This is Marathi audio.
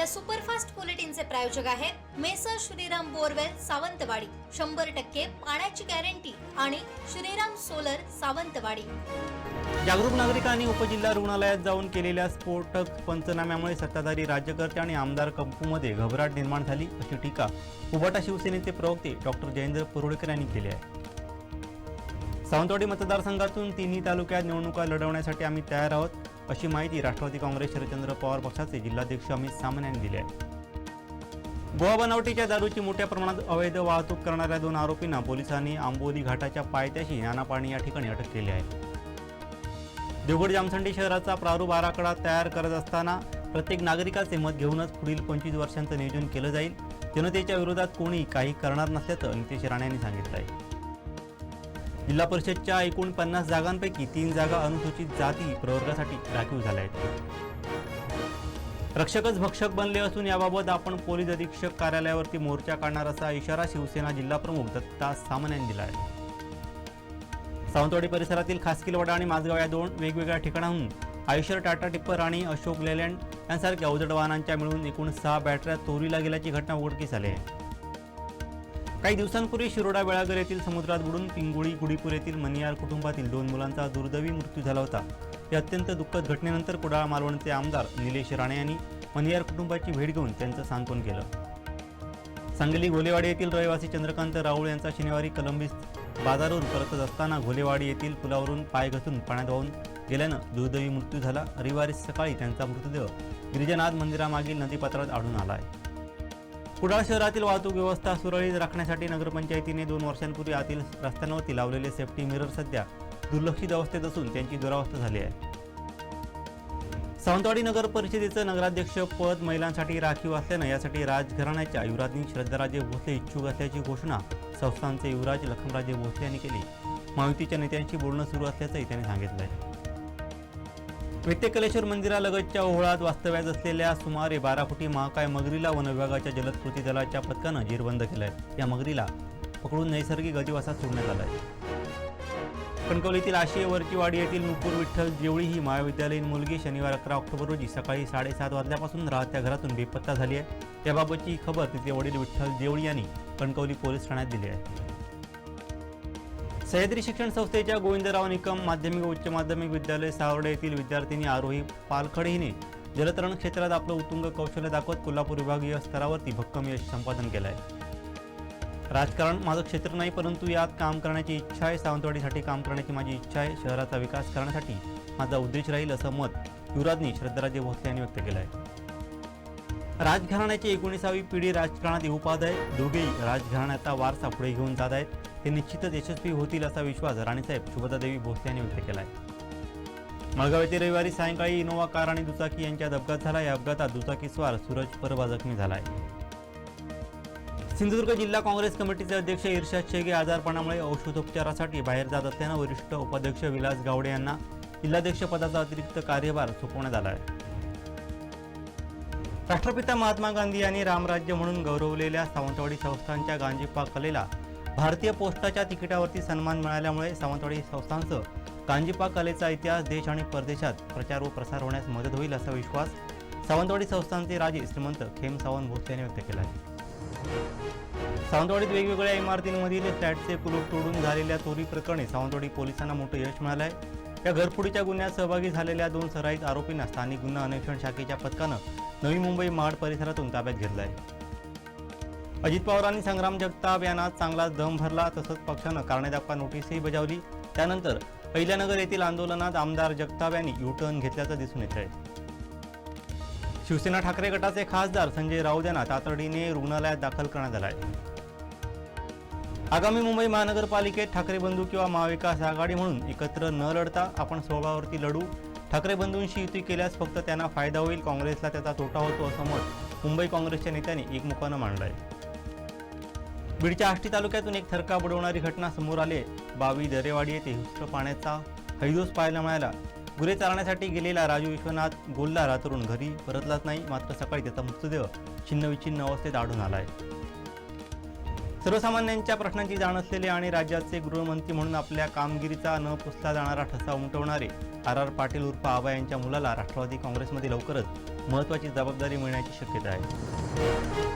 या सुपरफास्ट बुलेटिनचे प्रायोजक आहेत मेसर श्रीराम बोरवेल सावंतवाडी. शंभर टक्के पाण्याची गॅरंटी आणि श्रीराम सोलर सावंतवाडी. जागरूक नागरिकांनी उपजिल्हा रुग्णालयात जाऊन केलेल्या स्फोटक पंचनाम्यामुळे सत्ताधारी राज्यकर्ते आणि आमदार कंपूमध्ये घबराट निर्माण झाली अशी टीका उबाटा शिवसेनेचे प्रवक्ते डॉक्टर जयेंद्र परुळेकर यांनी केली आहे. सावंतवाडी मतदारसंघातून तिन्ही तालुक्यात निवडणुका लढवण्यासाठी आम्ही तयार आहोत. अशी माहिती राष्ट्रवादी काँग्रेस शरदचंद्र पवार पक्षाचे जिल्हाध्यक्ष अमित सामंत यांनी दिली आहे. गोवा बनावटीच्या दारूची मोठ्या प्रमाणात अवैध वाहतूक करणाऱ्या दोन आरोपींना पोलिसांनी आंबोली घाटाच्या पायथ्याशी नानापाणी या ठिकाणी अटक केली आहे. देवगड जामसंडी शहराचा प्रारूप आराखडा तयार करत असताना प्रत्येक नागरिकाचे मत घेऊनच पुढील पंचवीस वर्षांचं नियोजन केलं जाईल. जनतेच्या विरोधात कोणी काही करणार नसल्याचं नितेश राणे यांनी सांगितलं आहे. जिल्हा परिषदच्या एकूण पन्नास जागांपैकी तीन जागा अनुसूचित जाती प्रवर्गासाठी राखीव झाल्या आहेत. रक्षकच भक्षक बनले असून याबाबत आपण पोलीस अधीक्षक कार्यालयावरती मोर्चा काढणार असा इशारा शिवसेना जिल्हा प्रमुख दत्ता सामन यांनी दिला आहे. सावंतवाडी परिसरातील खासकीलवाडा आणि माझगाव या दोन वेगवेगळ्या ठिकाणाहून आयुष्यर टाटा टिप्पर आणि अशोक लेलँड यांसारख्या अवजड वाहनांच्या मिळून एकूण सहा बॅटऱ्या चोरीला गेल्याची घटना उघडकीस आली आहे. काही दिवसांपूर्वी शिरोडा बेळागर येथील समुद्रात बुडून पिंगुळी गुडीपूर येथील मनियार कुटुंबातील दोन मुलांचा दुर्दैवी मृत्यू झाला होता. या अत्यंत दुःखद घटनेनंतर कुडाळ मालवणचे आमदार निलेश राणे यांनी मनियार कुटुंबाची भेट घेऊन त्यांचं सांत्वन केलं. सांगली घोलेवाडी येथील रहिवासी चंद्रकांत राऊळ यांचा शनिवारी कलंबीस बाजारवरून परतत असताना घोलेवाडी येथील पुलावरून पाय घसरून पाण्यात वाहून गेल्यानं दुर्दैवी मृत्यू झाला. रविवारी सकाळी त्यांचा मृतदेह गिरिजनाथ मंदिरामागील नदीपात्रात आढळून आला आहे. कुडाळ शहरातील वाहतूक व्यवस्था सुरळीत राखण्यासाठी नगरपंचायतीने दोन वर्षांपूर्वी आतील रस्त्यांवरती लावलेले सेफ्टी मिरर सध्या दुर्लक्षित अवस्थेत असून त्यांची दुरावस्था झाली आहे. सावंतवाडी नगर परिषदेचं नगराध्यक्ष पद महिलांसाठी राखीव असल्यानं यासाठी राजघराण्याच्या युवराजनी श्रद्धाराजे भोसले इच्छुक असल्याची घोषणा संस्थांचे युवराज लखमराजे भोसले यांनी केली. महायुतीच्या नेत्यांशी बोलणं सुरू असल्याचंही त्यांनी सांगितलं आहे व्यत्यकलेश्वर मंदिरालगतच्या ओहळात वास्तव्यात असलेल्या सुमारे बारा फुटी महाकाय मगरीला वन विभागाच्या जलद कृती दलाच्या पथकानं जेरबंद केलंय. या मगरीला पकडून नैसर्गिक अधिवासात सोडण्यात आलाय. कणकवलीतील आशिय वरचीवाडी येथील नुपूर विठ्ठल जेवळी ही महाविद्यालयीन मुलगी शनिवार अकरा ऑक्टोबर रोजी सकाळी साडेसात वाजल्यापासून राहत्या घरातून बेपत्ता झाली आहे. त्याबाबतची खबर तिचे वडील विठ्ठल जेवळी यांनी कणकवली पोलीस ठाण्यात दिली आहे. सह्याद्री शिक्षण संस्थेच्या गोविंदराव निकम माध्यमिक उच्च माध्यमिक विद्यालय सावर्डे येथील विद्यार्थिनी आरोही पालखडे हिने जलतरण क्षेत्रात आपलं उत्तुंग कौशल्य दाखवत कोल्हापूर विभागीय स्तरावरती भक्कम यश संपादन केलं आहे राजकारण माझं क्षेत्र नाही परंतु यात काम करण्याची इच्छा आहे. सावंतवाडीसाठी काम करण्याची माझी इच्छा आहे. शहराचा विकास करण्यासाठी माझा उद्देश राहील असं मत युवराजनी श्रद्धाराजे भोसले यांनी व्यक्त केलं आहे राजघराण्याची एकोणीसावी पिढी राजकारणात येऊ पाहत आहे. दोघेही राजघराण्याचा वारसा पुढे घेऊन जात आहेत. ते निश्चितच यशस्वी होतील असा विश्वास राणीसाहेब शुभदादेवी भोसले यांनी व्यक्त केला आहे मळगाव येथे रविवारी सायंकाळी इनोवा कार आणि दुचाकी यांच्यात अपघात झाला. या अपघातात दुचाकीस्वार सूरज परवा जखमी झाला आहे सिंधुदुर्ग जिल्हा काँग्रेस कमिटीचे अध्यक्ष इर्षाद शेगे आजारपणामुळे औषधोपचारासाठी बाहेर जात असल्यानं वरिष्ठ उपाध्यक्ष विलास गावडे यांना जिल्हाध्यक्षपदाचा अतिरिक्त कार्यभार सोपवण्यात आला आहे. राष्ट्रपिता महात्मा गांधी यांनी रामराज्य म्हणून गौरवलेल्या सावंतवाडी संस्थांच्या गांजीपा कलेला भारतीय पोस्टाच्या तिकिटावरती सन्मान मिळाल्यामुळे सावंतवाडी संस्थांचं गांजीपा कलेचा इतिहास देश आणि परदेशात प्रचार व प्रसार होण्यास मदत होईल असा विश्वास सावंतवाडी संस्थांचे राजे श्रीमंत खेम सावंत भोसले यांनी व्यक्त केला आहे. सावंतवाडीत वेगवेगळ्या इमारतींमधील फ्लॅटचे कुलूप तोडून झालेल्या चोरी प्रकरणी सावंतवाडी पोलिसांना मोठं यश मिळालं आहे. या घरफोडीच्या गुन्ह्यात सहभागी झालेल्या दोन सराईत आरोपींना स्थानिक गुन्हा अन्वेषण शाखेच्या पथकानं नवी मुंबई महाड परिसरातून ताब्यात घेतलं आहे अजित पवारांनी संग्राम जगताप यांना चांगला दम भरला तसंच पक्षानं कारणे नोटीसही बजावली. त्यानंतर अहिल्यानगर येथील आंदोलनात आमदार जगताप यांनी युटर्न घेतल्याचं दिसून येत आहे शिवसेना ठाकरे गटाचे खासदार संजय राऊत यांना तातडीने रुग्णालयात दाखल करण्यात आला आहे आगामी मुंबई महानगरपालिकेत ठाकरे बंधू किंवा महाविकास आघाडी म्हणून एकत्र न लढता आपण स्वभावावरती लढू. ठाकरे बंधूंशी युती केल्यास फक्त त्यांना फायदा होईल काँग्रेसला त्याचा तोटा होतो असं मत मुंबई काँग्रेसच्या नेत्यांनी एकमुखानं मांडलं आहे बीडच्या आष्टी तालुक्यातून एक थरका बुडवणारी घटना समोर आली बावी दरेवाडी येथे हुस्त्र पाण्याचा हैदोस पाहायला मिळाला. गुरे चालण्यासाठी गेलेला राजू विश्वनाथ गोल्ला रातरून घरी परतलाच नाही मात्र सकाळी त्याचा मृतदेह छिन्नविच्छिन्न अवस्थेत आढळून आला आहे सर्वसामान्यांच्या प्रश्नांची जाण असलेले आणि राज्याचे गृहमंत्री म्हणून आपल्या कामगिरीचा न पुसला जाणारा ठसा उमटवणारे आर आर पाटील उर्फ आबा यांच्या मुलाला राष्ट्रवादी काँग्रेसमध्ये लवकरच महत्त्वाची जबाबदारी मिळण्याची शक्यता आहे.